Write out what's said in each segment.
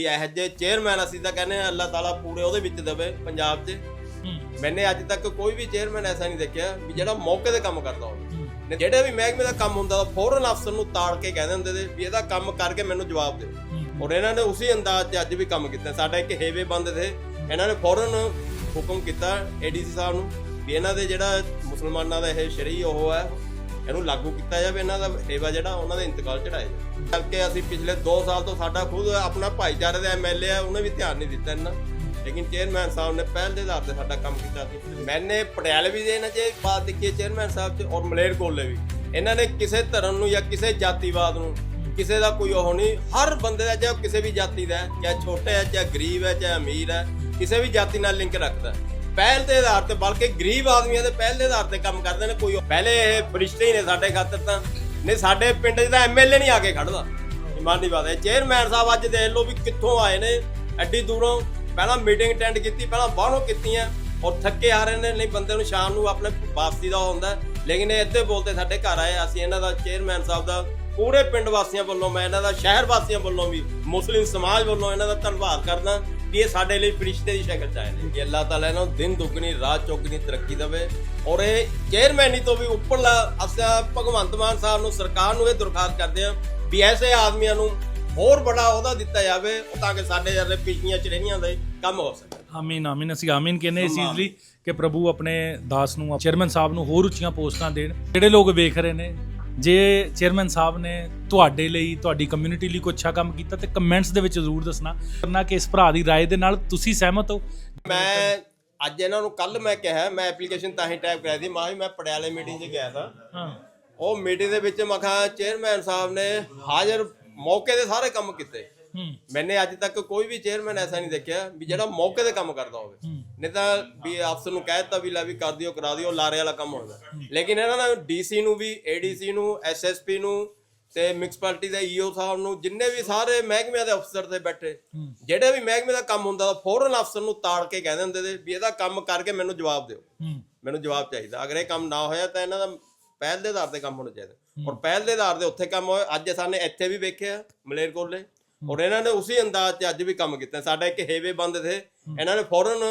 ਇਹ ਜੇ ਚੇਅਰਮੈਨ ਅਸੀਂ ਤਾਂ ਕਹਿੰਦੇ ਹਾਂ ਅੱਲਾਹ ਤਾਲਾ ਪੂਰੇ ਉਹਦੇ ਵਿੱਚ ਦੇਵੇ ਪੰਜਾਬ 'ਚ। ਮੈਨੇ ਅੱਜ ਤੱਕ ਕੋਈ ਵੀ ਚੇਅਰਮੈਨ ਐਸਾ ਨਹੀਂ ਦੇਖਿਆ ਵੀ ਜਿਹੜਾ ਮੌਕੇ ਤੇ ਕੰਮ ਕਰਦਾ ਹੋਵੇ। ਜਿਹੜੇ ਵੀ ਮਹਿਕਮੇ ਦਾ ਕੰਮ ਹੁੰਦਾ ਉਹ ਫੌਰਨ ਅਫਸਰ ਨੂੰ ਤਾੜ ਕੇ ਕਹਿੰਦੇ ਹੁੰਦੇ ਨੇ ਵੀ ਇਹਦਾ ਕੰਮ ਕਰਕੇ ਮੈਨੂੰ ਜਵਾਬ ਦਿਓ। ਔਰ ਇਹਨਾਂ ਨੇ ਉਸੇ ਅੰਦਾਜ਼ 'ਚ ਅੱਜ ਵੀ ਕੰਮ ਕੀਤਾ। ਸਾਡਾ ਇੱਕ ਹੇਵੇ ਬੰਦ ਥੇ। ਇਹਨਾਂ ਨੇ ਫੌਰਨ ਹੁਕਮ ਕੀਤਾ ਏਡੀਸੀ ਸਾਹਿਬ ਨੂੰ ਵੀ ਇਹਨਾਂ ਦੇ ਜਿਹੜਾ ਮੁਸਲਮਾਨਾਂ ਦਾ ਇਹ ਸ਼ਰਈ ਉਹ ਹੈ ਇਹਨੂੰ ਲਾਗੂ ਕੀਤਾ ਜਾਵੇ ਇਹਨਾਂ ਦਾ ਹੇਵਾ ਜਿਹੜਾ ਉਹਨਾਂ ਦਾ ਇੰਤਕਾਲ ਚੜਾਇਆ ਜਾਵੇ ਕਰਕੇ ਅਸੀਂ ਪਿਛਲੇ 2 ਸਾਲ ਤੋਂ ਸਾਡਾ ਖੁਦ ਆਪਣਾ ਭਾਈਚਾਰੇ ਦਾ ਐਮਐਲਏ ਆ, ਉਹਨੇ ਵੀ ਧਿਆਨ ਨਹੀਂ ਦਿੱਤਾ ਇਹਨਾਂ ਲੇਕਿਨ ਚੇਅਰਮੈਨ ਸਾਹਿਬ ਨੇ ਪਹਿਲ ਦੇ ਆਧਾਰ ਤੇ ਸਾਡਾ ਕੰਮ ਕੀਤਾ ਸੀ। ਮੈਨੇ ਪਟਿਆਲੇ ਵੀ ਦੇ ਇਹਨਾਂ 'ਚ ਬਾਤ ਦੇਖੀ ਚੇਅਰਮੈਨ ਸਾਹਿਬ 'ਚ ਔਰ ਮਲੇਰ ਕੋਲੇ ਵੀ। ਇਹਨਾਂ ਨੇ ਕਿਸੇ ਧਰਮ ਨੂੰ ਜਾਂ ਕਿਸੇ ਜਾਤੀਵਾਦ ਨੂੰ ਕਿਸੇ ਦਾ ਕੋਈ ਉਹ ਨਹੀਂ, ਹਰ ਬੰਦੇ ਦਾ ਚਾਹੇ ਉਹ ਕਿਸੇ ਵੀ ਜਾਤੀ ਦਾ ਚਾਹੇ ਛੋਟਾ ਹੈ, ਚਾਹੇ ਗਰੀਬ ਹੈ, ਚਾਹੇ ਅਮੀਰ ਹੈ, ਕਿਸੇ ਵੀ ਜਾਤੀ ਨਾਲ ਲਿੰਕ ਰੱਖਦਾ ਪਹਿਲ ਦੇ ਆਧਾਰ ਤੇ ਬਲਕਿ ਗਰੀਬ ਆਦਮੀਆਂ ਦੇ ਪਹਿਲ ਦੇ ਆਧਾਰ ਤੇ ਕੰਮ ਕਰਦੇ ਨੇ, ਕੋਈ ਪਹਿਲੇ ਇਹ ਫਰਿਸ਼ਤੇ ਹੀ ਨੇ ਸਾਡੇ ਖਾਤਰ ਤਾਂ। ਨਹੀਂ, ਸਾਡੇ ਪਿੰਡ 'ਚ ਤਾਂ ਐਮਐਲਏ ਨਹੀਂ ਆ ਕੇ ਖੜਦਾ। ਇਮਾਨੀ ਬਾਤ ਹੈ। ਚੇਅਰਮੈਨ ਸਾਹਿਬ ਅੱਜ ਦੇਖ ਲਓ ਵੀ ਕਿੱਥੋਂ ਆਏ ਨੇ, ਐਡੀ ਦੂਰੋਂ। ਪਹਿਲਾਂ ਮੀਟਿੰਗ ਅਟੈਂਡ ਕੀਤੀ, ਪਹਿਲਾਂ ਬਾਹਰੋਂ ਕੀਤੀਆਂ। ਔਰ ਥੱਕੇ ਆ ਰਹੇ ਨੇ, ਨਹੀਂ ਬੰਦੇ ਨੂੰ ਸ਼ਾਮ ਨੂੰ ਆਪਣੇ ਵਾਪਸੀ ਦਾ ਹੁੰਦਾ ਲੇਕਿਨ ਇਹ ਇੱਥੇ ਬੋਲਦੇ ਸਾਡੇ ਘਰ ਆਏ, ਅਸੀਂ ਇਹਨਾਂ ਦਾ ਚੇਅਰਮੈਨ ਸਾਹਿਬ ਦਾ ਪੂਰੇ ਪਿੰਡ ਵਾਸੀਆਂ ਵੱਲੋਂ, ਮੈਂ ਇਹਨਾਂ ਦਾ ਸ਼ਹਿਰ ਵਾਸੀਆਂ ਵੱਲੋਂ ਵੀ, ਮੁਸਲਿਮ ਸਮਾਜ ਵੱਲੋਂ ਇਹਨਾਂ ਦਾ ਧੰਨਵਾਦ ਕਰਦਾ। ਕਿ ਇਹ ਸਾਡੇ ਲਈ ਫਰਿਸ਼ਤੇ ਦੀ ਸ਼ਕਲ ਚ ਆਏ ਨੇ। ਕਿ ਅੱਲਾਹ ਤਾਲਾ ਇਹਨਾਂ ਨੂੰ ਦਿਨ ਦੁੱਗਣੀ ਰਾਤ ਚੌਗਣੀ ਤਰੱਕੀ ਦੇਵੇ। ਔਰ ਇਹ ਚੇਅਰਮੈਨੀ ਤੋਂ ਵੀ ਉੱਪਰਲਾ ਅਸਾਂ ਭਗਵੰਤ ਮਾਨ ਸਾਹਿਬ ਨੂੰ ਸਰਕਾਰ ਨੂੰ ਇਹ ਦਰਖਾਸਤ ਕਰਦੇ ਹਾਂ ਵੀ ਐਸੇ ਆਦਮੀਆਂ ਨੂੰ ਹੋਰ ਬੜਾ ਅਹੁਦਾ ਦਿੱਤਾ ਜਾਵੇ ਤਾਂ ਕਿ ਸਾਡੇ ਜਿਹੜੇ ਪਿਛਲੀਆਂ ਸ਼੍ਰੇਣੀਆਂ ਦੇ ਕੰਮ ਹੋ ਸਕੇ ਆਮੀਨ ਆਮੀਨ। ਅਸੀਂ ਆਮੀਨ ਕਹਿੰਦੇ ਇਸ ਚੀਜ਼ ਲਈ ਕਿ ਪ੍ਰਭੂ ਆਪਣੇ ਦਾਸ ਨੂੰ ਚੇਅਰਮੈਨ ਸਾਹਿਬ ਨੂੰ ਹੋਰ ਉੱਚੀਆਂ ਪੋਸਟਾਂ ਦੇਣ। ਜਿਹੜੇ ਲੋਕ ਵੇਖ ਰਹੇ ਨੇ ਜੇ ਚੇਅਰਮੈਨ ਸਾਹਿਬ ਨੇ ਤੁਹਾਡੇ ਲਈ ਤੁਹਾਡੀ ਕਮਿਊਨਿਟੀ ਲਈ ਕੋਈ ਅੱਛਾ ਕੰਮ ਕੀਤਾ ਤੇ ਕਮੈਂਟਸ ਦੇ ਵਿੱਚ ਜ਼ਰੂਰ ਦੱਸਣਾ ਕਰਨਾ ਕਿ ਇਸ ਭਰਾ ਦੀ رائے ਦੇ ਨਾਲ ਤੁਸੀਂ ਸਹਿਮਤ ਹੋ ਮੈਂ ਅੱਜ ਇਹਨਾਂ ਨੂੰ ਕੱਲ ਮੈਂ ਕਿਹਾ ਮੈਂ ਐਪਲੀਕੇਸ਼ਨ ਤਾਂ ਹੀ ਟਾਈਪ ਕਰਾਈ ਸੀ ਮਾਂ ਵੀ ਮੈਂ ਪਟਿਆਲੇ ਮੀਟਿੰਗ 'ਚ ਗਿਆ ਤਾਂ ਹਾਂ ਉਹ ਮੀਟਿੰਗ ਦੇ ਵਿੱਚ ਮੈਂ ਕਿਹਾ ਚੇਅਰਮੈਨ ਸਾਹਿਬ ਨੇ ਹਾਜ਼ਰ ਮੌਕੇ ਦੇ ਸਾਰੇ ਕੰਮ ਕੀਤੇ ਹੂੰ ਮੈਨੇ ਅੱਜ ਤੱਕ ਕੋਈ ਵੀ ਚੇਅਰਮੈਨ ਐਸਾ ਨਹੀਂ ਦੇਖਿਆ ਵੀ ਜਿਹੜਾ ਮੌਕੇ ਤੇ ਕੰਮ ਕਰਦਾ ਹੋਵੇ ਨਹੀਂ ਤਾਂ ਵੀ ਅਫਸਰ ਨੂੰ ਕਹਿ ਦਿੱਤਾ ਵੀ ਲੈ ਵੀ ਕਰ ਦਿਓ ਕਰਾ ਦਿਓ ਲਾਰੇ ਵਾਲਾ ਕੰਮ ਹੁੰਦਾ। ਲੇਕਿਨ ਇਹਨਾਂ ਨੇ ਡੀਸੀ ਨੂੰ ਵੀ ਏਡੀਸੀ ਨੂੰ ਐਸਐਸਪੀ ਨੂੰ ਤੇ ਮਿਊਨਿਸਪੈਲਿਟੀ ਦੇ ਈਓ ਸਾਹਿਬ ਨੂੰ ਜਿੰਨੇ ਵੀ ਸਾਰੇ ਮਹਿਕਮਿਆਂ ਦੇ ਅਫਸਰ ਤੇ ਬੈਠੇ ਜਿਹੜੇ ਵੀ ਮਹਿਕਮੇ ਦਾ ਕੰਮ ਹੁੰਦਾ ਫੌਰਨ ਅਫਸਰ ਨੂੰ ਤਾੜ ਕੇ ਕਹਿੰਦੇ ਹੁੰਦੇ ਨੇ ਵੀ ਇਹਦਾ ਕੰਮ ਕਰਕੇ ਮੈਨੂੰ ਜਵਾਬ ਦਿਓ। ਮੈਨੂੰ ਜਵਾਬ ਚਾਹੀਦਾ। ਅਗਰ ਇਹ ਕੰਮ ਨਾ ਹੋਇਆ ਤਾਂ ਇਹਨਾਂ ਦਾ ਪਹਿਲ ਦੇ ਆਧਾਰ ਤੇ ਕੰਮ ਹੋਣਾ ਚਾਹੀਦਾ। ਔਰ ਪਹਿਲ ਦੇ ਆਧਾਰ ਤੇ ਉੱਥੇ ਕੰਮ ਹੋਇਆ। ਅੱਜ ਸਾਨੇ ਇੱਥੇ ਵੀ ਵੇਖਿਆ ਮਲੇਰਕੋਟਲੇ ਔਰ ਇਹਨਾਂ ਨੇ ਉਸੇ ਅੰਦਾਜ਼ 'ਚ ਅੱਜ ਵੀ ਕੰਮ ਕੀਤਾ। ਸਾਡਾ ਇੱਕ ਹੇਵੇ ਬੰਦ ਥੇ। ਇਹਨਾਂ ਨੇ ਫੌਰਨ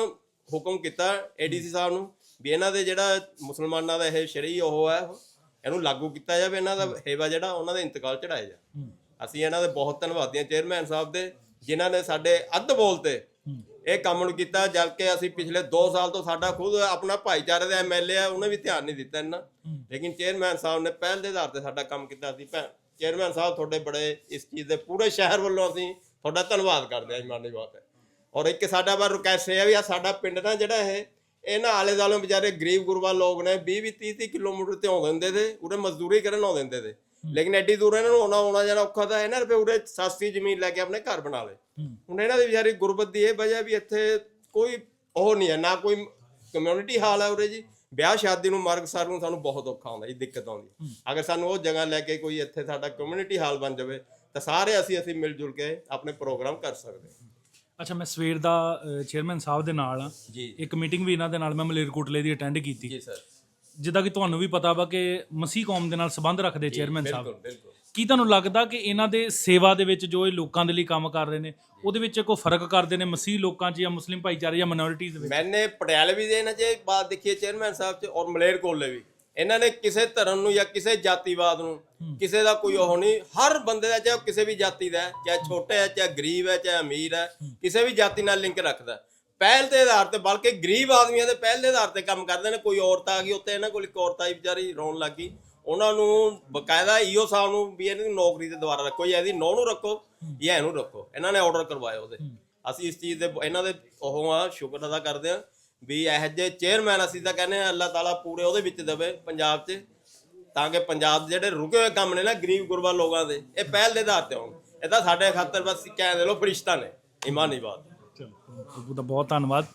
ਹੁਕਮ ਕੀਤਾ ਏਡੀਸੀ ਸਾਹਿਬ ਨੂੰ ਵੀ ਇਹਨਾਂ ਦੇ ਜਿਹੜਾ ਮੁਸਲਮਾਨਾਂ ਦਾ ਇਹ ਸ਼ਰਈ ਉਹ ਹੈ ਇਹਨੂੰ ਲਾਗੂ ਕੀਤਾ ਜਾਵੇ ਇਹਨਾਂ ਦਾ ਹੇਵਾ ਜਿਹੜਾ ਉਹਨਾਂ ਦਾ ਇੰਤਕਾਲ ਚੜਾਇਆ ਜਾ ਅਸੀਂ ਇਹਨਾਂ ਦੇ ਬਹੁਤ ਧੰਨਵਾਦੀ ਹਾਂ ਚੇਅਰਮੈਨ ਸਾਹਿਬ ਦੇ ਜਿਨ੍ਹਾਂ ਨੇ ਸਾਡੇ ਅੱਧ ਬੋਲ ਤੇ ਇਹ ਕੰਮ ਨੂੰ ਕੀਤਾ ਜਦ ਕਿ ਅਸੀਂ ਪਿਛਲੇ 2 ਸਾਲ ਤੋਂ ਸਾਡਾ ਖੁਦ ਆਪਣਾ ਭਾਈਚਾਰੇ ਦਾ ਐਮਐਲਏ ਆ ਉਹਨੇ ਵੀ ਧਿਆਨ ਨਹੀਂ ਦਿੱਤਾ ਇਹਨਾਂ ਲੇਕਿਨ ਚੇਅਰਮੈਨ ਸਾਹਿਬ ਨੇ ਪਹਿਲ ਦੇ ਆਧਾਰ ਤੇ ਸਾਡਾ ਕੰਮ ਕੀਤਾ ਸੀ ਭੈਣ ਚੇਅਰਮੈਨ ਸਾਹਿਬ ਤੁਹਾਡੇ ਬੜੇ ਇਸ ਚੀਜ਼ ਦੇ ਪੂਰੇ ਸ਼ਹਿਰ ਵੱਲੋਂ ਅਸੀਂ ਤੁਹਾਡਾ ਧੰਨਵਾਦ ਕਰਦੇ ਹਾਂ ਇਮਾਨੀ ਬਾਤ ਹੈ ਔਰ ਇੱਕ ਸਾਡਾ ਬਾਰ ਰਿਕਵੈਸਟ ਹੈ ਵੀ ਆ ਸਾਡਾ ਪਿੰਡ ਨਾ ਜਿਹੜਾ ਇਹ ਇਹ ਨਾ ਆਲੇ ਦਾਲੇ ਵਿਚਾਰੇ ਗਰੀਬ ਗੁਰਬਾ ਲੋਕ ਨੇ 20 20 30 30 ਕਿਲੋਮੀਟਰ ਤੇ ਆਉਂਦੇ ਹੁੰਦੇ ਤੇ ਉਰੇ ਮਜ਼ਦੂਰੀ ਕਰਨ ਆਉਂਦੇ ਹੁੰਦੇ ਤੇ। ਲੇਕਿਨ ਐਡੀ ਦੂਰ ਇਹਨਾਂ ਨੂੰ ਆਉਣਾ ਆਉਣਾ ਜਾਣਾ ਔਖਾ ਤਾਂ ਇਹਨਾਂ ਰੁਪਏ ਉਰੇ ਸਸਤੀ ਜ਼ਮੀਨ ਲੈ ਕੇ ਆਪਣੇ ਘਰ ਬਣਾ ਲਏ। ਹੁਣ ਇਹਨਾਂ ਦੀ ਵਿਚਾਰੀ ਗੁਰਬਤ ਦੀ ਇਹ ਵਜ੍ਹਾ ਵੀ ਇੱਥੇ ਕੋਈ ਉਹ ਨਹੀਂ ਹੈ ਨਾ ਕੋਈ ਕਮਿਊਨਿਟੀ ਹਾਲ ਹੈ ਉਰੇ ਜੀ। ਵਿਆਹ ਸ਼ਾਦੀ ਨੂੰ ਮਾਰਗ ਸਰ ਨੂੰ ਸਾਨੂੰ ਬਹੁਤ ਔਖਾ ਹੁੰਦਾ ਜੀ ਦਿੱਕਤ ਆਉਂਦੀ। ਅਗਰ ਸਾਨੂੰ ਉਹ ਜਗ੍ਹਾ ਲੈ ਕੇ ਕੋਈ ਇੱਥੇ ਸਾਡਾ ਕਮਿਊਨਿਟੀ ਹਾਲ ਬਣ ਜਾਵੇ ਤਾਂ ਸਾਰੇ ਅਸੀਂ ਅਸੀਂ ਮਿਲ ਜੁਲ ਕੇ ਆਪਣੇ ਪ੍ਰੋਗਰਾਮ ਕਰ ਸਕਦੇ ਹਾਂ। ਅੱਛਾ ਮੈਂ ਸਵੇਰ ਦਾ ਚੇਅਰਮੈਨ ਸਾਹਿਬ ਦੇ ਨਾਲ ਆ। ਜੀ। ਇੱਕ ਮੀਟਿੰਗ ਵੀ ਇਹਨਾਂ ਦੇ ਨਾਲ ਮੈਂ ਮਲੇਰਕੋਟਲੇ ਦੀ ਅਟੈਂਡ ਕੀਤੀ। ਜੀ ਸਰ ਜਿੱਦਾਂ ਕਿ ਤੁਹਾਨੂੰ ਵੀ ਪਤਾ ਵਾ ਕਿ ਮਸੀਹ ਕੌਮ ਦੇ ਨਾਲ ਸੰਬੰਧ ਰੱਖਦੇ ਚੇਅਰਮੈਨ ਸਾਹਿਬ। ਕੀ ਤੁਹਾਨੂੰ ਲੱਗਦਾ ਕਿ ਇਹਨਾਂ ਦੇ ਸੇਵਾ ਦੇ ਵਿੱਚ ਜੋ ਇਹ ਲੋਕਾਂ ਦੇ ਲਈ ਕੰਮ ਕਰ ਰਹੇ ਨੇ ਉਹਦੇ ਵਿੱਚ ਕੋਈ ਫ਼ਰਕ ਕਰਦੇ ਨੇ ਮਸੀਹ ਲੋਕਾਂ 'ਚ ਜਾਂ ਮੁਸਲਿਮ ਭਾਈਚਾਰੇ ਜਾਂ ਮਿਨੋਰਿਟੀਜ਼ ਦੇ ਵਿੱਚ? ਮੈਨੇ ਪਟਿਆਲੇ ਵੀ ਦੇ ਇਹਨਾਂ 'ਚ ਬਾਤ ਦੇਖੀ ਚੇਅਰਮੈਨ ਸਾਹਿਬ 'ਚ ਔਰ ਮਲੇਰ ਕੋਲੇ ਵੀ। ਇਹਨਾਂ ਨੇ ਕਿਸੇ ਧਰਮ ਨੂੰ ਜਾਂ ਕਿਸੇ ਜਾਤੀਵਾਦ ਨੂੰ ਕਿਸੇ ਦਾ ਕੋਈ ਉਹ ਨਹੀਂ ਹਰ ਬੰਦੇ ਦਾ ਚਾਹੇ ਉਹ ਕਿਸੇ ਵੀ ਜਾਤੀ ਦਾ ਹੈ, ਚਾਹੇ ਛੋਟਾ ਹੈ ਚਾਹੇ ਗਰੀਬ ਹੈ ਚਾਹੇ ਅਮੀਰ ਹੈ ਕਿਸੇ ਵੀ ਜਾਤੀ ਨਾਲ ਲਿੰਕ ਰੱਖਦਾ। ਪਹਿਲ ਦੇ ਆਧਾਰ ਤੇ ਬਲਕਿ ਗਰੀਬ ਆਦਮੀਆਂ ਦੇ ਪਹਿਲ ਦੇ ਆਧਾਰ ਤੇ ਕੰਮ ਕਰਦੇ ਨੇ ਕੋਈ ਔਰਤ ਆ ਗਈ ਉੱਤੇ ਇਹਨਾਂ ਕੋਲ ਇੱਕ ਔਰਤ ਆਈ ਵਿਚਾਰੀ ਰੋਣ ਲੱਗ ਗਈ। ਉਹਨਾਂ ਨੂੰ ਬਕਾਇਦਾ ਈਓ ਸਾਹਿਬ ਨੂੰ ਵੀ ਇਹਨੂੰ ਨੌਕਰੀ ਤੇ ਦੁਬਾਰਾ ਰੱਖੋ ਜਾਂ ਇਹਦੀ ਨੌ ਨੂੰ ਰੱਖੋ ਜਾਂ ਇਹਨੂੰ ਰੱਖੋ। ਇਹਨਾਂ ਨੇ ਆਰਡਰ ਕਰਵਾਇਆ ਉਹਦੇ। ਅਸੀਂ ਇਸ ਚੀਜ਼ ਦੇ ਇਹਨਾਂ ਦੇ ਉਹ ਆ ਸ਼ੁਕਰ ਅਦਾ ਕਰਦੇ ਆ ਵੀ ਇਹ ਜਿਹੇ ਚੇਅਰਮੈਨ ਅਸੀਂ ਤਾਂ ਕਹਿੰਦੇ ਆ ਅੱਲਾਹ ਤਾਲਾ ਪੂਰੇ ਉਹਦੇ ਵਿੱਚ ਦੇਵੇ ਪੰਜਾਬ 'ਚ, ਤਾਂ ਕਿ ਪੰਜਾਬ ਦੇ ਜਿਹੜੇ ਰੁਕੇ ਹੋਏ ਕੰਮ ਨੇ ਨਾ ਗਰੀਬ ਗੁਰਬਾ ਲੋਕਾਂ ਦੇ, ਇਹ ਪਹਿਲ ਦੇ ਆਧਾਰ ਤੇ ਹੋਣ। ਇਹ ਤਾਂ ਸਾਡੇ ਖਾਤਰ ਬਸ ਕਹਿ ਦੇ ਲੋ ਫਰਿਸ਼ਤਾ ਨੇ ਇਮਾਨੀ ਬਾਤ ਪ੍ਰਭੂ ਬਹੁਤ ਧੰਨਵਾਦ।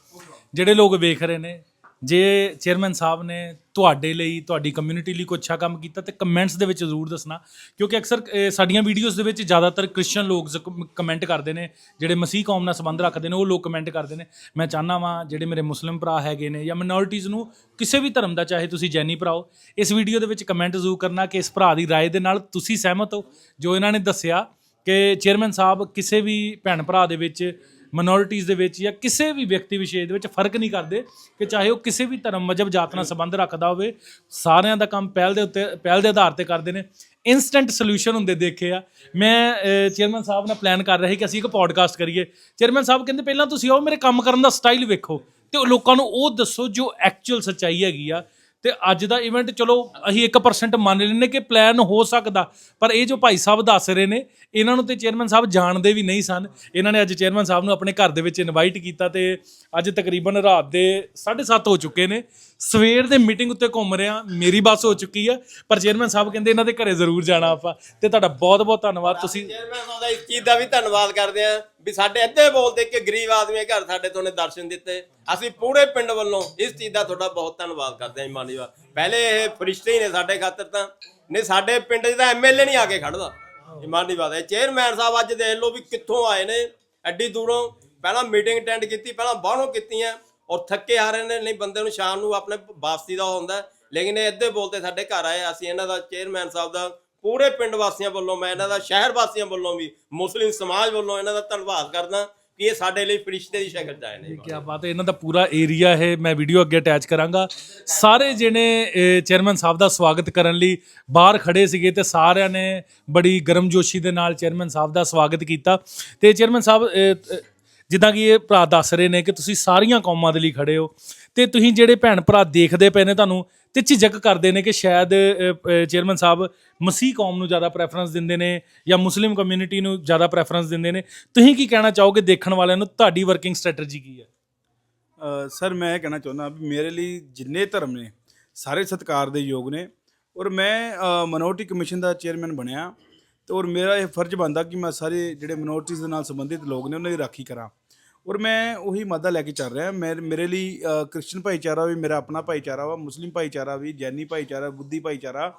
ਜਿਹੜੇ ਲੋਕ ਵੇਖ ਰਹੇ ਨੇ, ਜੇ ਚੇਅਰਮੈਨ ਸਾਹਿਬ ਨੇ ਤੁਹਾਡੇ ਲਈ, ਤੁਹਾਡੀ ਕਮਿਊਨਿਟੀ ਲਈ ਕੋਈ ਅੱਛਾ ਕੰਮ ਕੀਤਾ ਤੇ ਕਮੈਂਟਸ ਦੇ ਵਿੱਚ ਜ਼ਰੂਰ ਦੱਸਣਾ। ਕਿਉਂਕਿ ਅਕਸਰ ਸਾਡੀਆਂ ਵੀਡੀਓਜ਼ ਦੇ ਵਿੱਚ ਜ਼ਿਆਦਾਤਰ ਕ੍ਰਿਸਚੀਅਨ ਲੋਕ ਕਮੈਂਟ ਕਰਦੇ ਨੇ, ਜਿਹੜੇ ਮਸੀਹ ਕੌਮ ਨਾਲ ਸੰਬੰਧ ਰੱਖਦੇ ਨੇ, ਉਹ ਲੋਕ ਕਮੈਂਟ ਕਰਦੇ ਨੇ। ਮੈਂ ਚਾਹਨਾ ਵਾਂ, ਜਿਹੜੇ ਮੇਰੇ ਮੁਸਲਿਮ ਭਰਾ ਹੈਗੇ ਨੇ ਜਾਂ ਮਿਨੋਰਟੀਜ਼ ਨੂੰ ਕਿਸੇ ਵੀ ਧਰਮ ਦਾ, ਚਾਹੇ ਤੁਸੀਂ ਜੈਨੀ ਭਰਾਓ ਇਸ ਵੀਡੀਓ ਦੇ ਵਿੱਚ ਕਮੈਂਟ ਜ਼ਰੂਰ ਕਰਨਾ ਕਿ ਇਸ ਭਰਾ ਦੀ ਰਾਏ ਦੇ ਨਾਲ ਤੁਸੀਂ ਸਹਿਮਤ ਹੋ। ਜੋ ਇਹਨਾਂ ਨੇ ਦੱਸਿਆ ਕਿ ਚੇਅਰਮੈਨ ਸਾਹਿਬ ਕਿਸੇ ਵੀ ਭੈਣ ਭਰਾ ਦੇ ਵਿੱਚ ਮਿਨੋਰਿਟੀਜ਼ ਦੇ ਵਿੱਚ ਜਾਂ ਕਿਸੇ ਵੀ ਵਿਅਕਤੀ ਵਿਸ਼ੇਸ਼ ਦੇ ਵਿੱਚ ਫ਼ਰਕ ਨਹੀਂ ਕਰਦੇ ਕਿ ਚਾਹੇ ਉਹ ਕਿਸੇ ਵੀ ਧਰਮ ਮਜਬ ਜਾਤ ਨਾਲ ਸੰਬੰਧ ਰੱਖਦਾ ਹੋਵੇ, ਸਾਰਿਆਂ ਦਾ ਕੰਮ ਪਹਿਲ ਦੇ ਉੱਤੇ, ਪਹਿਲ ਦੇ ਆਧਾਰ ਤੇ ਕਰਦੇ ਨੇ। ਇਨਸਟੈਂਟ ਸੋਲੂਸ਼ਨ ਹੁੰਦੇ ਦੇਖੇ ਆ। ਮੈਂ ਚੇਅਰਮੈਨ ਸਾਹਿਬ ਨਾਲ ਪਲਾਨ ਕਰ ਰਿਹਾ ਸੀ ਕਿ ਅਸੀਂ ਇੱਕ ਪੋਡਕਾਸਟ ਕਰੀਏ। ਚੇਅਰਮੈਨ ਸਾਹਿਬ ਕਹਿੰਦੇ, ਪਹਿਲਾਂ ਤੁਸੀਂ ਆਓ, ਮੇਰੇ ਕੰਮ ਕਰਨ ਦਾ ਸਟਾਈਲ ਵੇਖੋ ਤੇ ਉਹ ਲੋਕਾਂ ਨੂੰ ਉਹ ਦੱਸੋ ਜੋ ਐਕਚੁਅਲ ਸੱਚਾਈ ਹੈਗੀ ਆ। ਤੇ ਅੱਜ ਦਾ ਇਵੈਂਟ ਚਲੋ, ਅਸੀਂ 1% ਮੰਨ ਲੈਂਦੇ ਕਿ ਪਲਾਨ ਹੋ ਸਕਦਾ। ਪਰ ਇਹ ਜੋ ਭਾਈ ਸਾਹਿਬ ਦੱਸ ਰਹੇ ਨੇ, ਇਹਨਾਂ ਨੂੰ ਤੇ ਚੇਅਰਮੈਨ ਸਾਹਿਬ ਜਾਣਦੇ ਵੀ ਨਹੀਂ ਸਨ। ਇਹਨਾਂ ਨੇ ਅੱਜ ਚੇਅਰਮੈਨ ਸਾਹਿਬ ਨੂੰ ਆਪਣੇ ਘਰ ਦੇ ਵਿੱਚ ਇਨਵਾਈਟ ਕੀਤਾ ਤੇ ਅੱਜ ਤਕਰੀਬਨ ਰਾਤ ਦੇ 7:30 ਹੋ ਚੁੱਕੇ ਨੇ। ਸਵੇਰ ਦੇ ਮੀਟਿੰਗ ਉੱਤੇ ਘੁੰਮ ਰਿਹਾ, ਮੇਰੀ ਬੱਸ ਹੋ ਚੁੱਕੀ ਆ, ਪਰ ਚੇਅਰਮੈਨ ਸਾਹਿਬ ਕਹਿੰਦੇ ਇਹਨਾਂ ਦੇ ਘਰੇ ਜ਼ਰੂਰ ਜਾਣਾ ਆਪਾਂ। ਤੇ ਤੁਹਾਡਾ ਬਹੁਤ ਬਹੁਤ ਧੰਨਵਾਦ, ਤੁਸੀਂ ਚੇਅਰਮੈਨ ਸਾਹਿਬ ਦਾ ਇਸ ਚੀਜ਼ ਦਾ ਵੀ ਧੰਨਵਾਦ ਕਰਦੇ ਆ ਵੀ ਸਾਡੇ ਅੱਧੇ ਬੋਲਦੇ ਕਿ ਗਰੀਬ ਆਦਮੀ ਘਰ ਸਾਡੇ ਤੋਂ ਨੇ ਦਰਸ਼ਨ ਦਿੱਤੇ। ਅਸੀਂ ਪੂਰੇ ਪਿੰਡ ਵੱਲੋਂ ਇਸ ਚੀਜ਼ ਦਾ ਤੁਹਾਡਾ ਬਹੁਤ ਧੰਨਵਾਦ ਕਰਦੇ ਹਾਂ ਇਮਾਨੀ ਪਹਿਲੇ ਇਹ ਫਰਿਸ਼ਤੇ ਹੀ ਨੇ ਸਾਡੇ ਖਾਤਰ ਤਾਂ। ਨੇ ਸਾਡੇ ਪਿੰਡ 'ਚ ਤਾਂ ਐਮਐਲਏ ਨਹੀਂ ਆ ਕੇ ਖੜਦਾ। ਇਮਾਨੀ ਬਾਤ ਹੈ ਚੇਅਰਮੈਨ ਸਾਹਿਬ ਅੱਜ ਦੇਖ ਲਓ ਵੀ ਕਿੱਥੋਂ ਆਏ ਨੇ, ਐਡੀ ਦੂਰੋਂ। ਪਹਿਲਾਂ ਮੀਟਿੰਗ ਅਟੈਂਡ ਕੀਤੀ, ਪਹਿਲਾਂ ਬਾਹਰੋਂ ਕੀਤੀਆਂ। ਔਰ ਥੱਕੇ ਆ ਰਹੇ ਨੇ, ਨਹੀਂ ਬੰਦੇ ਨੂੰ ਸ਼ਾਮ ਨੂੰ ਆਪਣੇ ਵਾਪਸੀ ਦਾ ਹੁੰਦਾ। ਲੇਕਿਨ ਇਹ ਅੱਧੇ ਬੋਲਦੇ ਸਾਡੇ ਘਰ ਆਏ ਅਸੀਂ ਇਹਨਾਂ ਦਾ ਚੇਅਰਮੈਨ ਸਾਹਿਬ ਦਾ ਪੂਰੇ ਪਿੰਡ ਵਾਸੀਆਂ ਵੱਲੋਂ, ਮੈਂ ਇਹਨਾਂ ਦਾ ਸ਼ਹਿਰ ਵਾਸੀਆਂ ਵੱਲੋਂ ਵੀ, ਮੁਸਲਿਮ ਸਮਾਜ ਵੱਲੋਂ ਇਹਨਾਂ ਦਾ ਧੰਨਵਾਦ ਕਰਦਾ ਕਿ ਇਹ ਸਾਡੇ ਲਈ ਫਰਿਸ਼ਤੇ ਦੀ ਸ਼ਕਲ 'ਚ ਆਏ ਨੇ। ਕੀ ਬਾਤ ਹੈ, ਇਹਨਾਂ ਦਾ ਪੂਰਾ ਏਰੀਆ ਹੈ, ਮੈਂ ਵੀਡੀਓ ਅੱਗੇ ਅਟੈਚ ਕਰਾਂਗਾ। ਸਾਰੇ ਜਿਹਨੇ ਚੇਅਰਮੈਨ ਸਾਹਿਬ ਦਾ ਸਵਾਗਤ ਕਰਨ ਲਈ ਬਾਹਰ ਖੜੇ ਸੀਗੇ ਤੇ ਸਾਰਿਆਂ ਨੇ ਬੜੀ ਗਰਮਜੋਸ਼ੀ ਦੇ ਨਾਲ ਚੇਅਰਮੈਨ ਸਾਹਿਬ ਦਾ ਸਵਾਗਤ ਕੀਤਾ। ਤੇ ਚੇਅਰਮੈਨ ਸਾਹਿਬ ਜਿੱਦਾਂ ਕਿ ਇਹ ਭਰਾ ਦੱਸ ਰਹੇ ਨੇ ਕਿ ਤੁਸੀਂ ਸਾਰੀਆਂ ਕੌਮਾਂ ਦੇ ਲਈ ਖੜੇ ਹੋ ਤੇ ਤੁਸੀਂ ਜਿਹੜੇ ਭੈਣ ਭਰਾ ਦੇਖਦੇ ਪਏ ਨੇ ਤੁਹਾਨੂੰ ਤੇ ਝਿਜਕ ਕਰਦੇ ਨੇ ਕਿ ਸ਼ਾਇਦ ਚੇਅਰਮੈਨ ਸਾਹਿਬ ਮਸੀਹ ਕੌਮ ਨੂੰ ਜ਼ਿਆਦਾ ਪ੍ਰੈਫਰੈਂਸ ਦਿੰਦੇ ਨੇ ਜਾਂ ਮੁਸਲਿਮ ਕਮਿਊਨਿਟੀ ਨੂੰ ਜ਼ਿਆਦਾ ਪ੍ਰੈਫਰੈਂਸ ਦਿੰਦੇ ਨੇ। ਤੁਸੀਂ ਕੀ ਕਹਿਣਾ ਚਾਹੋਗੇ ਦੇਖਣ ਵਾਲਿਆਂ ਨੂੰ? ਤੁਹਾਡੀ ਵਰਕਿੰਗ ਸਟ੍ਰੈਟਜੀ ਕੀ ਹੈ? ਸਰ, ਮੈਂ ਇਹ ਕਹਿਣਾ ਚਾਹੁੰਦਾ ਵੀ ਮੇਰੇ ਲਈ ਜਿੰਨੇ ਧਰਮ ਨੇ, ਸਾਰੇ ਸਤਿਕਾਰ ਦੇ ਯੋਗ ਨੇ ਔਰ ਮੈਂ ਮਨੋਰਟੀ ਕਮਿਸ਼ਨ ਦਾ ਚੇਅਰਮੈਨ ਬਣਿਆ ਤੇ ਔਰ ਮੇਰਾ ਇਹ ਫਰਜ਼ ਬਣਦਾ ਕਿ ਮੈਂ ਸਾਰੇ ਜਿਹੜੇ ਮਿਨੋਰਟੀਜ਼ ਦੇ ਨਾਲ ਸੰਬੰਧਿਤ ਲੋਕ ਨੇ, ਉਹਨਾਂ ਦੀ ਰਾਖੀ ਕਰਾਂ। ਔਰ ਮੈਂ ਉਹੀ ਮਾਦਾ ਲੈ ਕੇ ਚੱਲ ਰਿਹਾ। ਮੈਂ ਮੇਰੇ ਲਈ ਅ, ਕ੍ਰਿਸਚਨ ਭਾਈਚਾਰਾ ਵੀ ਮੇਰਾ ਆਪਣਾ ਭਾਈਚਾਰਾ ਵਾ ਮੁਸਲਿਮ ਭਾਈਚਾਰਾ ਵੀ ਜੈਨੀ ਭਾਈਚਾਰਾ ਬੁੱਧੀ ਭਾਈਚਾਰਾ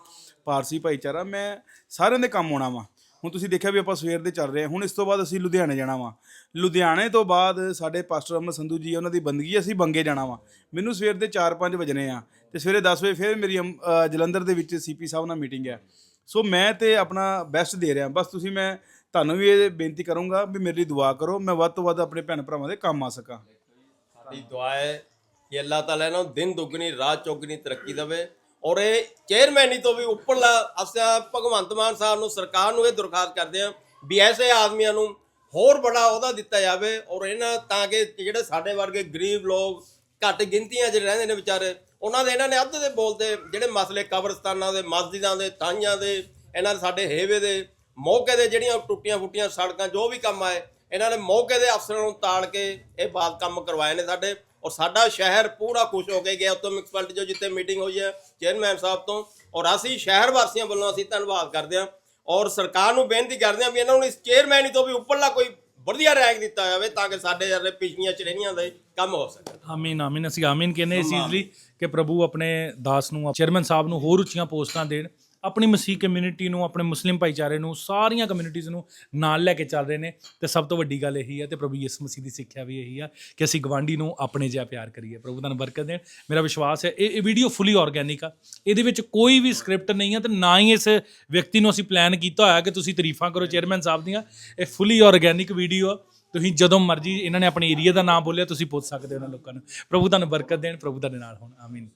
ਪਾਰਸੀ ਭਾਈਚਾਰਾ। ਮੈਂ ਸਾਰਿਆਂ ਦੇ ਕੰਮ ਆਉਣਾ ਵਾ। ਹੁਣ ਤੁਸੀਂ ਦੇਖਿਆ ਵੀ ਆਪਾਂ ਸਵੇਰ ਦੇ ਚੱਲ ਰਹੇ ਹਾਂ। ਹੁਣ ਇਸ ਤੋਂ ਬਾਅਦ ਅਸੀਂ ਲੁਧਿਆਣੇ ਜਾਣਾ ਵਾ। ਲੁਧਿਆਣੇ ਤੋਂ ਬਾਅਦ ਸਾਡੇ ਪਾਸਟਰ ਅਮਰ ਸੰਧੂ ਜੀ ਉਹਨਾਂ ਦੀ ਬੰਦਗੀ ਅਸੀਂ ਬੰਗੇ ਜਾਣਾ ਵਾ। ਮੈਨੂੰ ਸਵੇਰ ਦੇ 4-5 ਵਜਣੇ ਆ ਤੇ ਸਵੇਰੇ 10 ਵਜੇ ਫਿਰ ਮੇਰੀ ਅਮ- ਜਲੰਧਰ ਦੇ ਵਿੱਚ ਸੀਪੀ ਸਾਹਿਬ ਨਾਲ ਮੀਟਿੰਗ ਹੈ। ਸੋ ਮੈਂ ਤੇ ਆਪਣਾ ਬੈਸਟ ਦੇ ਰਿਹਾ। ਬਸ ਤੁਸੀਂ ਮੈਂ ਤੁਹਾਨੂੰ ਵੀ ਇਹ ਬੇਨਤੀ ਕਰੂੰਗਾ ਵੀ ਮੇਰੀ ਦੁਆ ਕਰੋ, ਮੈਂ ਵੱਧ ਤੋਂ ਵੱਧ ਆਪਣੇ ਭੈਣ ਭਰਾਵਾਂ ਦੇ ਕੰਮ ਆ ਸਕਾਂ। ਸਾਡੀ ਦੁਆ ਹੈ ਕਿ ਅੱਲਾਹ ਤਾਲਾ ਇਹਨਾਂ ਨੂੰ ਦਿਨ ਦੁੱਗਣੀ, ਰਾਤ ਚੌਗਣੀ ਤਰੱਕੀ ਦੇਵੇ। ਔਰ ਇਹ ਚੇਅਰਮੈਨੀ ਤੋਂ ਵੀ ਉੱਪਰਲਾ ਅਸਾਂ ਭਗਵੰਤ ਮਾਨ ਸਾਹਿਬ ਨੂੰ, ਸਰਕਾਰ ਨੂੰ ਇਹ ਦਰਖਾਸਤ ਕਰਦੇ ਹਾਂ ਵੀ ਐਸੇ ਆਦਮੀਆਂ ਨੂੰ ਹੋਰ ਬੜਾ ਅਹੁਦਾ ਦਿੱਤਾ ਜਾਵੇ ਔਰ ਇਹਨਾਂ ਤਾਂ ਕਿ ਜਿਹੜੇ ਸਾਡੇ ਵਰਗੇ ਗਰੀਬ ਲੋਕ ਘੱਟ ਗਿਣਤੀਆਂ 'ਚ ਰਹਿੰਦੇ ਨੇ ਵਿਚਾਰੇ, ਉਹਨਾਂ ਦੇ ਇਹਨਾਂ ਨੇ ਅੱਧ ਦੇ ਬੋਲਦੇ ਜਿਹੜੇ ਮਸਲੇ ਕਬਰਸਤਾਨਾਂ ਦੇ, ਮਸਜਿਦਾਂ ਦੇ ਤਾਈਆਂ ਦੇ, ਇਹਨਾਂ ਦੇ ਸਾਡੇ ਹੇਵੇ ਦੇ ਮੌਕੇ ਦੇ ਜਿਹੜੀਆਂ ਟੁੱਟੀਆਂ ਫੁੱਟੀਆਂ ਸੜਕਾਂ ਜੋ ਵੀ ਕੰਮ ਆਏ ਇਹਨਾਂ ਨੇ ਮੌਕੇ ਦੇ ਅਫਸਰਾਂ ਨੂੰ ਤਾੜ ਕੇ ਇਹ ਬਾਤ ਕੰਮ ਕਰਵਾਏ ਨੇ ਸਾਡੇ। ਔਰ ਸਾਡਾ ਸ਼ਹਿਰ ਪੂਰਾ ਖੁਸ਼ ਹੋ ਕੇ ਗਿਆ। ਉੱਤੋਂ ਮਿਊਨਿਸਪੈਲਿਟੀ ਜੋ ਜਿੱਥੇ ਮੀਟਿੰਗ ਹੋਈ ਹੈ ਚੇਅਰਮੈਨ ਸਾਹਿਬ ਤੋਂ। ਔਰ ਅਸੀਂ ਸ਼ਹਿਰ ਵਾਸੀਆਂ ਵੱਲੋਂ ਅਸੀਂ ਧੰਨਵਾਦ ਕਰਦੇ ਹਾਂ। ਔਰ ਸਰਕਾਰ ਨੂੰ ਬੇਨਤੀ ਕਰਦੇ ਹਾਂ ਵੀ ਇਹਨਾਂ ਨੂੰ ਇਸ ਚੇਅਰਮੈਨੀ ਤੋਂ ਵੀ ਉੱਪਰਲਾ ਕੋਈ ਵਧੀਆ ਰੈਂਕ ਦਿੱਤਾ ਜਾਵੇ ਤਾਂ ਕਿ ਸਾਡੇ ਜਿਹੜੇ ਪਿਛਲੀਆਂ ਸ਼੍ਰੇਣੀਆਂ ਦੇ ਕੰਮ ਹੋ ਸਕਣ। ਆਮੀਨ ਆਮੀਨ। ਅਸੀਂ ਆਮੀਨ ਕਹਿੰਦੇ ਇਸ ਚੀਜ਼ ਲਈ ਕਿ ਪ੍ਰਭੂ ਆਪਣੇ ਦਾਸ ਨੂੰ ਚੇਅਰਮੈਨ ਸਾਹਿਬ ਨੂੰ ਹੋਰ ਉੱਚੀਆਂ ਪੋਸਟਾਂ ਦੇਣ। ਆਪਣੀ ਮਸੀਹ ਕਮਿਊਨਿਟੀ ਨੂੰ, ਆਪਣੇ ਮੁਸਲਿਮ ਭਾਈਚਾਰੇ ਨੂੰ, ਸਾਰੀਆਂ ਕਮਿਊਨਿਟੀਜ਼ ਨੂੰ ਨਾਲ ਲੈ ਕੇ ਚੱਲ ਰਹੇ ਨੇ। ਤੇ ਸਭ ਤੋਂ ਵੱਡੀ ਗੱਲ ਇਹੀ ਹੈ ਤੇ ਪ੍ਰਭੂ ਯਿਸੂ ਮਸੀਹ ਦੀ ਸਿੱਖਿਆ ਵੀ ਇਹੀ ਆ ਕਿ ਅਸੀਂ ਗਵਾਂਢੀ ਨੂੰ ਆਪਣੇ ਜਿਹਾ ਪਿਆਰ ਕਰੀਏ। ਪ੍ਰਭੂ ਤੁਹਾਨੂੰ ਬਰਕਤ ਦੇਣ। ਮੇਰਾ ਵਿਸ਼ਵਾਸ ਹੈ, ਇਹ ਇਹ ਵੀਡੀਓ ਫੁੱਲੀ ਆਰਗੈਨਿਕ ਆ। ਇਹਦੇ ਵਿੱਚ ਕੋਈ ਵੀ ਸਕ੍ਰਿਪਟ ਨਹੀਂ ਆ ਤੇ ਨਾ ਹੀ ਇਸ ਵਿਅਕਤੀ ਨੂੰ ਅਸੀਂ ਪਲਾਨ ਕੀਤਾ ਹੋਇਆ ਕਿ ਤੁਸੀਂ ਤਾਰੀਫਾਂ ਕਰੋ ਚੇਅਰਮੈਨ ਸਾਹਿਬ ਦੀਆਂ। ਇਹ ਫੁੱਲੀ ਆਰਗੈਨਿਕ ਵੀਡੀਓ ਆ। ਤੁਸੀਂ ਜਦੋਂ ਮਰਜ਼ੀ ਇਹਨਾਂ ਨੇ ਆਪਣੇ ਏਰੀਆ ਦਾ ਨਾਮ ਬੋਲਿਆ, ਤੁਸੀਂ ਪੁੱਛ ਸਕਦੇ ਹੋ ਉਹਨਾਂ ਲੋਕਾਂ ਨੂੰ। ਪ੍ਰਭੂ ਤੁਹਾਨੂੰ ਬਰਕਤ ਦੇਣ, ਪ੍ਰਭੂ ਤੁਹਾਡੇ ਨਾਲ ਹੋਣ। ਆਮੀਨ